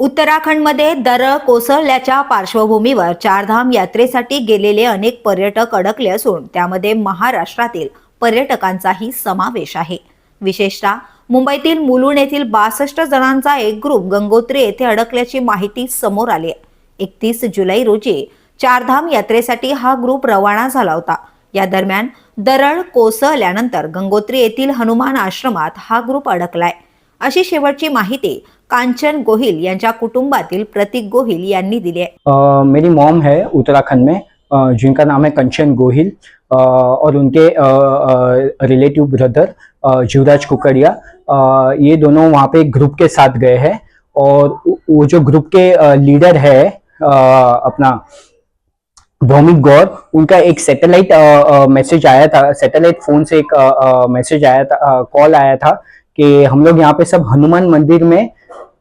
उत्तराखंडमध्ये दरड कोसळल्याच्या पार्श्वभूमीवर चारधाम यात्रेसाठी गेलेले अनेक पर्यटक अडकले असून त्यामध्ये महाराष्ट्रातील पर्यटकांचाही समावेश आहे. विशेषतः मुंबईतील मुलुंड येथील बासष्ट जणांचा एक ग्रुप गंगोत्री येथे अडकल्याची माहिती समोर आली. आहे एकतीस जुलै रोजी चारधाम यात्रेसाठी हा ग्रुप रवाना झाला होता. या दरम्यान दरड कोसळल्यानंतर गंगोत्री येथील हनुमान आश्रमात हा ग्रुप अडकलाय. अशी शेवटची माहिती कांचन गोहिल कुटुंबातील प्रतीक गोहिल यांनी दिली. मेरी मॉम है उत्तराखंड में जिनका नाम है कंचन गोहिल और उनके रिलेटिव ब्रदर जीवराज कुकड़िया ये दोनों वहाँ पे ग्रुप के साथ गए हैं, और वो- जो ग्रुप के लीडर है अपना, भौमिक गौर, उनका एक सैटेलाइट मैसेज आया था सैटेलाइट फ़ोन से एक मैसेज आया था कॉल आया था कि हम लोग यहाँ पे सब हनुमान मंदिर में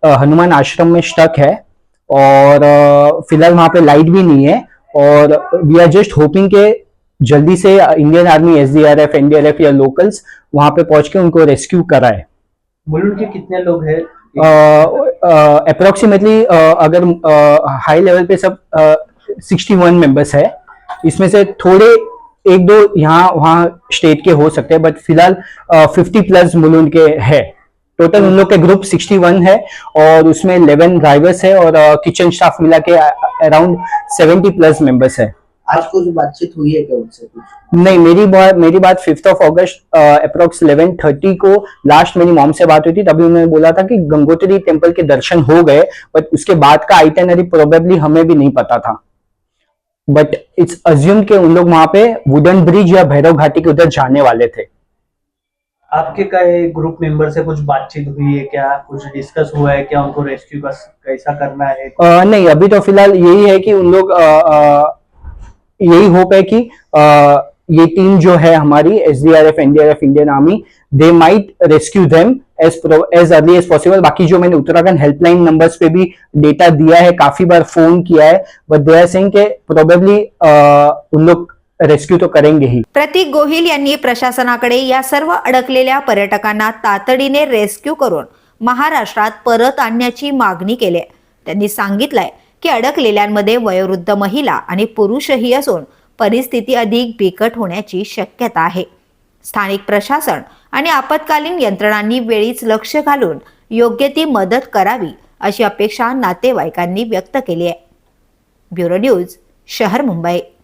हनुमान आश्रम में स्टक है और फ़िलहाल वहाँ पे लाइट भी नहीं है और वी आर जस्ट होपिंग के जल्दी से Indian army S D R F NDRF या लोकल्स वहाँ पे पहुँच के उनको रेस्क्यू कराए। मुलुंड के कितने लोग हैं? अप्रोक्सीमेटली अगर हाई लेवल पे सब सिक्सटी वन मेंबर्स है। इसमें से थोड़े एक दो यहाँ वहाँ स्टेट के हो सकते हैं बट फ़िलहाल फिफ्टी प्लस मुलुंड के है। टोटल उन लोग के ग्रुप 61 है और उसमें 11 ड्राइवर्स है और किचन स्टाफ मिला के अराउंड 70 प्लस मेंबर्स है। आज को जो बातचीत हुई है क्या उनसे नहीं मेरी बात मेरी बात fifth of August approx eleven thirty को लास्ट मेरी मॉम से बात हुई थी तभी उन्होंने बोला था कि गंगोत्री टेंपल के दर्शन हो गए बट उसके बाद का आइटनरी प्रोबेबली हमें भी नहीं पता था। बट इट्स अज्यूम के उन लोग वहाँ पे वुडन ब्रिज या भैरव घाटी के उधर जाने वाले थे। आपके का ग्रुप मेंबर से कुछ बातचीत हुई है क्या? कुछ डिस्कस हुआ है क्या उनको रेस्क्यू का कैसा करना है? अ, नहीं अभी तो फ़िलहाल यही है कि उन लोग यही होप है कि अ, ये टीम जो है हमारी S D R F NDRF Indian army they might rescue them as as early as possible बाकी जो मैंने उत्तराखंड हेल्पलाइन नंबर्स पे भी डेटा दिया है काफ़ी बार फ़ोन किया है बट दे आर सेइंग के प्रोबेबली उन लोग रेस्क्यू तो करेंगे ही. प्रतीक गोहिल यांनी प्रशासनाकडे या सर्व अडकलेल्या पर्यटकांना तातडीने रेस्क्यू करून महाराष्ट्रात परत आणण्याची मागणी केली. आहे. त्यांनी सांगितलंय की अडकलेल्यांमध्ये वयोवृद्ध महिला आणि पुरुषही असून परिस्थिती अधिक बिकट होण्याची शक्यता आहे. स्थानिक प्रशासन आणि आपत्कालीन यंत्रणांनी वेळीच लक्ष घालून योग्य ती मदत करावी अशी अपेक्षा नातेवाईकांनी व्यक्त केली आहे. ब्युरो न्यूज शहर मुंबई.